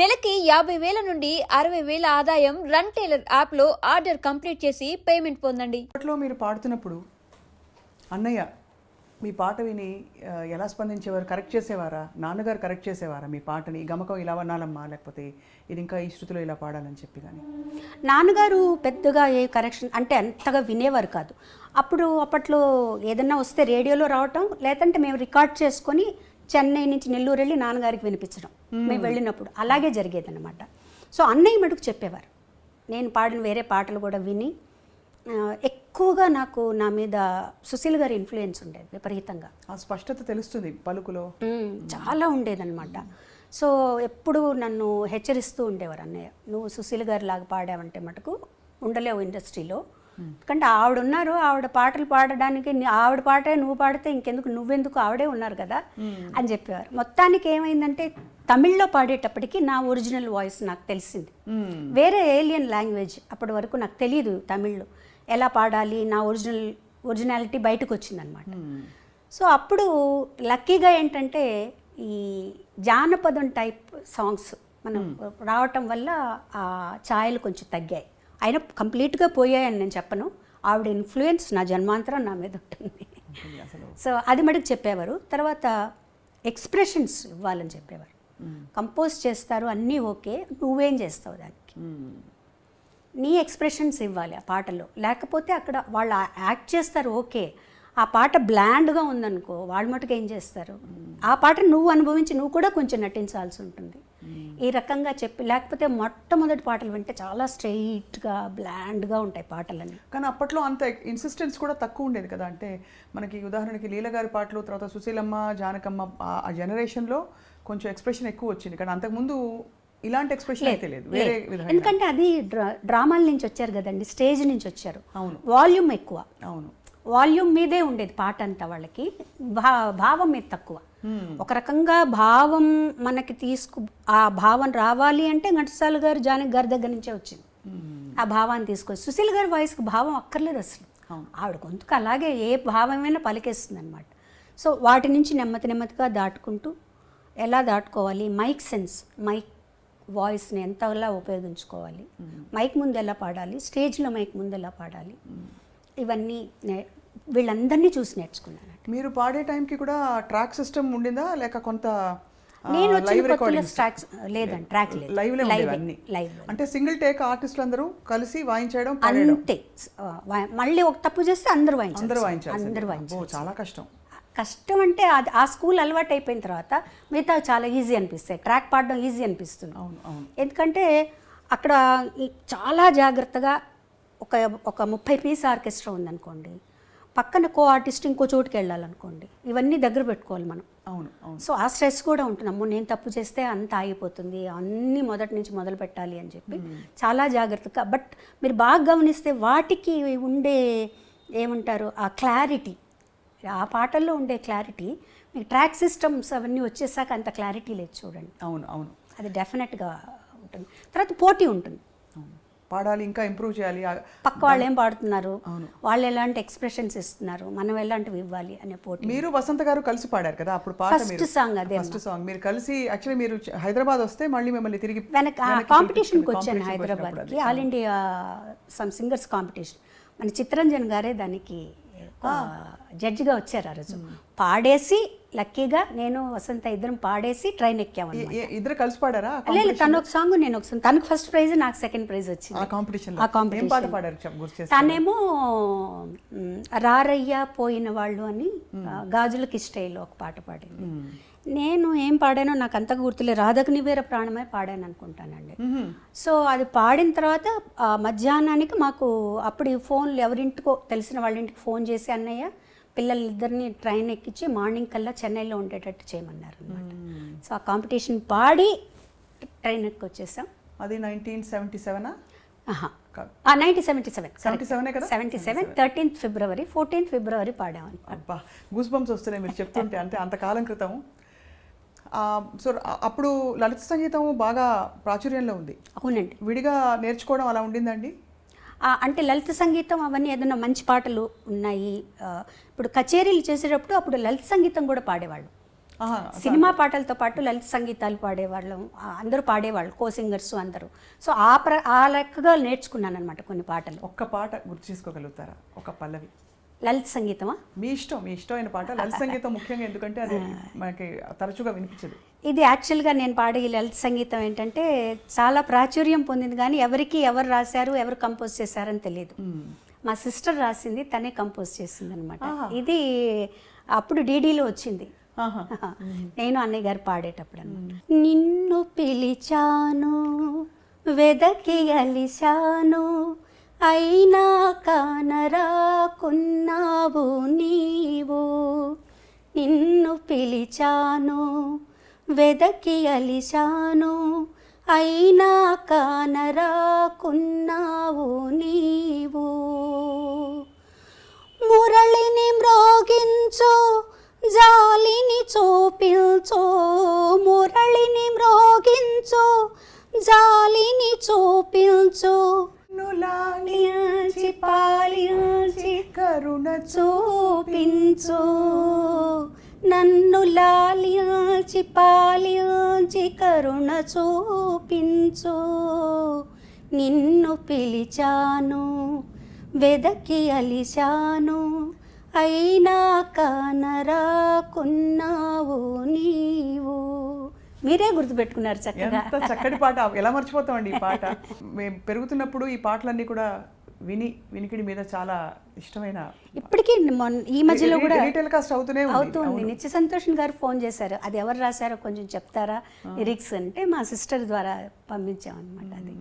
నెలకి యాభై వేల నుండి అరవై వేల ఆదాయం రన్ టైలర్ యాప్లో ఆర్డర్ కంప్లీట్ చేసి పేమెంట్ పొందండి. అప్పట్లో మీరు పాడుతున్నప్పుడు అన్నయ్య మీ పాట విని ఎలా స్పందించేవారు? కరెక్ట్ చేసేవారా? నాన్నగారు కరెక్ట్ చేసేవారా మీ పాటని? గమకం ఇలా వనాలమ్మా లేకపోతే ఇది ఇంకా ఈ శృతిలో ఇలా పాడాలని చెప్పి కానీ నాన్నగారు పెద్దగా ఏ కరెక్షన్ అంటే అంతగా వినేవారు కాదు. అప్పుడు అప్పట్లో ఏదన్నా వస్తే రేడియోలో రావటం లేదంటే మేము రికార్డ్ చేసుకొని చెన్నై నుంచి నెల్లూరు వెళ్ళి నాన్నగారికి వినిపించడం. మేము. వెళ్ళినప్పుడు. అలాగే జరిగేదన్నమాట. సో అన్నయ్య మటుకు చెప్పేవారు. నేను పాడిన వేరే పాటలు కూడా విని ఎక్కువగా నాకు నా మీద సుశీల్ గారి ఇన్ఫ్లుయెన్స్ ఉండేది విపరీతంగా. ఆ స్పష్టత తెలుస్తుంది పలుకులో. చాలా ఉండేదన్నమాట. సో ఎప్పుడు నన్ను హెచ్చరిస్తూ ఉండేవారు అన్నయ్య. నువ్వు సుశీల్ గారి లాగా పాడావంటే మటుకు ఉండలేవు ఇండస్ట్రీలో. ఎందుకంటే ఆవిడ ఉన్నారు ఆవిడ పాటలు పాడడానికి ఆవిడ పాటే నువ్వు పాడితే ఇంకెందుకు నువ్వెందుకు ఆవిడే ఉన్నారు కదా అని చెప్పేవారు. మొత్తానికి ఏమైందంటే తమిళ్ళో పాడేటప్పటికి నా ఒరిజినల్ వాయిస్ నాకు తెలిసింది. వేరే ఏలియన్ లాంగ్వేజ్ అప్పటి వరకు నాకు తెలియదు తమిళ్ళో. ఎలా పాడాలి నా ఒరిజినల్ ఒరిజినాలిటీ బయటకు వచ్చిందనమాట. సో అప్పుడు లక్కీగా ఏంటంటే ఈ జానపదం టైప్ సాంగ్స్ మనం రావటం వల్ల ఆ ఛాయలు కొంచెం తగ్గాయి. అయినా కంప్లీట్గా పోయాయని నేను చెప్పను. ఆవిడ ఇన్ఫ్లుయెన్స్ నా జన్మాంతరం నా మీద ఉంటుంది. సో అది మటుకు చెప్పేవారు. తర్వాత ఎక్స్ప్రెషన్స్ ఇవ్వాలని చెప్పేవారు. కంపోజ్ చేస్తారు అన్నీ ఓకే నువ్వేం చేస్తావు దానికి. నీ ఎక్స్ప్రెషన్స్ ఇవ్వాలి ఆ పాటలో. లేకపోతే అక్కడ వాళ్ళు యాక్ట్ చేస్తారు ఓకే. ఆ పాట బ్లాండ్గా ఉందనుకో వాళ్ళు మటుకు ఏం చేస్తారు? ఆ పాట నువ్వు అనుభవించి నువ్వు కూడా కొంచెం నటించాల్సి ఉంటుంది. ఈ రకంగా చెప్పి లేకపోతే మొట్టమొదటి పాటలు వింటే చాలా స్ట్రెయిట్గా బ్లాండ్గా ఉంటాయి పాటలన్నీ. కానీ అప్పట్లో అంత ఇన్సిస్టెన్స్ కూడా తక్కువ ఉండేది కదా. అంటే మనకి ఉదాహరణకి లీల గారి పాటలు తర్వాత సుశీలమ్మ జానకమ్మ ఆ- జనరేషన్లో కొంచెం ఎక్స్ప్రెషన్ ఎక్కువ వచ్చింది. కానీ అంతకుముందు ఇలాంటి ఎక్స్ప్రెషన్ అయితే లేదు. వేరే ఎందుకంటే అది డ్రా డ్రామాల నుంచి వచ్చారు కదండి స్టేజ్ నుంచి వచ్చారు. అవును. వాల్యూమ్ ఎక్కువ. అవును. వాల్యూమ్ మీదే ఉండేది పాట అంతా వాళ్ళకి. భా భావం మీద తక్కువ. ఒక రకంగా భావం మనకి తీసుకు ఆ భావం రావాలి అంటే ఘంటసాల గారు జానకి గారి దగ్గర నుంచే వచ్చింది. ఆ భావాన్ని తీసుకొచ్చి సుశీల్ గారి వాయిస్కి భావం అక్కర్లేదు అసలు. ఆవిడ గొంతుకు అలాగే ఏ భావమైనా పలికేస్తుంది అనమాట సో వాటి నుంచి నెమ్మది నెమ్మదిగా దాటుకుంటూ ఎలా దాటుకోవాలి? మైక్ సెన్స్ మైక్ వాయిస్ని ఎంతలా ఉపయోగించుకోవాలి? మైక్ ముందు ఎలా పాడాలి? స్టేజ్లో మైక్ ముందు ఎలా పాడాలి? ఇవన్నీ వీళ్ళందరినీ చూసి నేర్చుకున్నాను మీరు పాడే టైంకి కూడా ట్రాక్ సిస్టమ్ ఉండిందా? లేక కొంత నేను లైవ్ ట్రాక్స్ లేదండి ట్రాక్ లేదు. లైవ్లో Live ఉండేవి ఏ, అన్ని. live లో. అంటే సింగిల్ టేక్ ఆర్టిస్టులు అందరూ కలిసి వాయించడం అంతే. మళ్ళీ ఒక తప్పు చేస్తే అందరూ అందరూ వాయించాలి అందరూ ఓ వాయించాలి చాలా కష్టం. కష్టం అంటే అది ఆ స్కూల్ అలవాటు అయిపోయిన తర్వాత మిగతా చాలా ఈజీ అనిపిస్తాయి. ట్రాక్ పాడడం ఈజీ అనిపిస్తుంది. అవును అవును. ఎందుకంటే అక్కడ చాలా జాగ్రత్తగా ఒక ఒక ముప్పై పీస్ ఆర్కెస్ట్రా ఉందనుకోండి పక్కన కో ఆర్టిస్ట్ ఇంకో చోటుకి వెళ్ళాలనుకోండి ఇవన్నీ దగ్గర పెట్టుకోవాలి మనం. అవును అవును. సో ఆ స్ట్రెస్ కూడా ఉంటుంది. అమ్మో నేను తప్పు చేస్తే అంత ఆగిపోతుంది అన్నీ మొదటి నుంచి మొదలు పెట్టాలి అని చెప్పి చాలా జాగ్రత్తగా బట్ మీరు బాగా గమనిస్తే వాటికి ఉండే ఏమంటారు ఆ క్లారిటీ ఆ పాటల్లో ఉండే క్లారిటీ మీకు ట్రాక్ సిస్టమ్స్ అవన్నీ వచ్చేసాక అంత క్లారిటీ లేదు చూడండి. అవును అవును. అది డెఫినెట్గా ఉంటుంది. తర్వాత పోటీ ఉంటుంది. పాడాలి ఇంకా ఇంప్రూవ్ చేయాలి. పక్క వాళ్ళు ఏం పాడుతున్నారు? వాళ్ళు ఎలాంటి ఎక్స్ప్రెషన్స్ ఇస్తున్నారు? మనం ఎలాంటివి ఇవ్వాలి అనే పోటీ. మీరు వసంత గారు కలిసి పాడారు కదా అప్పుడు మీరు song అదే ఫస్ట్ సాంగ్ మీరు కలిసి యాక్చువల్లీ మీరు హైదరాబాద్ వస్తే మళ్ళీ మిమ్మల్ని తిరిగి వెనక కాంపిటీషన్కి వచ్చాను హైదరాబాద్కి. All India some singers competition మన చిత్రంజన్ గారే దానికి జడ్జిగా వచ్చారు ఆ రోజు. పాడేసి లక్కీగా నేను వసంత ఇద్దరం పాడేసి ట్రైన్ ఎక్కాము ఇద్దరు కలిసి పాడారా? ఆ లేదు తను ఒక సాంగ్ నేను ఒక సాంగ్ తనకు ఫస్ట్ ప్రైజ్ నాకు సెకండ్ ప్రైజ్ ఆ వచ్చింది కాంపిటీషన్ ఆ కాంపిటీషన్ పాట పాడారు చెప్ప- గుర్తు చేస్తారా? తనేమో రారయ్య పోయిన వాళ్ళు అని ఆ, గాజులకి ఇష్టైలో ఒక పాట పాడింది. నేను ఏం పాడానో నాకు అంతగా గుర్తులే. రాధకు నివేర ప్రాణమే పాడాను అనుకుంటానండి. సో అది పాడిన తర్వాత ఆ మధ్యాహ్నానికి మాకు అప్పుడు ఫోన్లు ఎవరింటికో తెలిసిన వాళ్ళ ఇంటికి ఫోన్ చేసి అన్నయ్య పిల్లలిద్దరిని ట్రైన్ ఎక్కించి మార్నింగ్ కల్లా చెన్నైలో ఉండేటట్టు చేయమన్నారు అనమాట సో ఆ కాంపిటీషన్ పాడి ట్రైన్ ఎక్కి వచ్చేసాం అది నైన్టీన్ సెవెంటీ సెవెనా. నైన్టీన్ సెవెంటీ సెవెన్ 77 కదా? Seventy seven thirteenth February fourteenth February పాడామని అబ్బా గూస్ బంప్స్ వస్తున్నాయి మీరు చెప్తుంటే. అంటే అంతకాలం క్రితం సో అప్పుడు లలిత సంగీతం బాగా ప్రాచుర్యంలో ఉంది. అవునండి. విడిగా నేర్చుకోవడం అలా ఉండిందండి అంటే లలిత సంగీతం అవన్నీ ఏదైనా మంచి పాటలు ఉన్నాయి ఇప్పుడు కచేరీలు చేసేటప్పుడు అప్పుడు లలిత సంగీతం కూడా పాడేవాళ్ళు. సినిమా పాటలతో పాటు లలిత సంగీతాలు పాడేవాళ్ళం అందరూ పాడేవాళ్ళు కో సింగర్స్ అందరూ. సో ఆ ప్ర ఆ లెక్కగా నేర్చుకున్నాను అనమాట కొన్ని పాటలు. ఒక్క పాట గుర్తు చేసుకోగలుగుతారా? ఒక పల్లవి. లలిత సంగీతమా? మీ ఇష్టం మీ ఇష్టమైన పాట లలిత సంగీతం ముఖ్యంగా ఎందుకంటే అది మనకి తరచుగా వినిపించదు. ఇది యాక్చువల్గా నేను పాడే ఈ లలిత సంగీతం ఏంటంటే చాలా ప్రాచుర్యం పొందింది కానీ ఎవరికి ఎవరు రాశారు ఎవరు కంపోజ్ చేశారని తెలియదు. మా సిస్టర్ రాసింది తనే కంపోజ్ చేసింది అనమాట ఇది అప్పుడు డీడీలో వచ్చింది. నేను అన్నయ్య గారు పాడేటప్పుడు. నిన్ను పిలిచాను వెదకి అలిశాను అయినా కానరాకున్నావు నీవు. నిన్ను పిలిచాను వెదకి అలిశాను అయినా కానరాకున్నావు నీవు. మురళిని మ్రోగించు జాలిని చూపించు మురళిని మ్రోగించు జాలిని చూపించు. నులాలించి పాలించి కరుణ చూపించు. నన్ను లాలించి పాలించి కరుణ చూపించు. నిన్ను పిలిచాను వెదకి అలిశాను. అయినా కానరాకున్నావు నీవు. మీరే గుర్తుపెట్టుకున్నారు చక్కగా. చక్కటి పాట. ఎలా మర్చిపోతామండి ఈ పాట? మేము పెరుగుతున్నప్పుడు ఈ పాటలన్నీ కూడా విని వినికిడి మీద చాలా ఇష్టమైన ఇప్పటికీ ఈ మధ్యలో కూడా టెలికాస్ట్ అవుతూనే ఉంది. అవుతుంది నిత్య సంతోష్ గారు ఫోన్ చేశారు. అది ఎవరు రాశారో కొంచెం చెప్తారా? లిరిక్స్ అంటే మా సిస్టర్ ద్వారా పంపించాం అనమాట అది.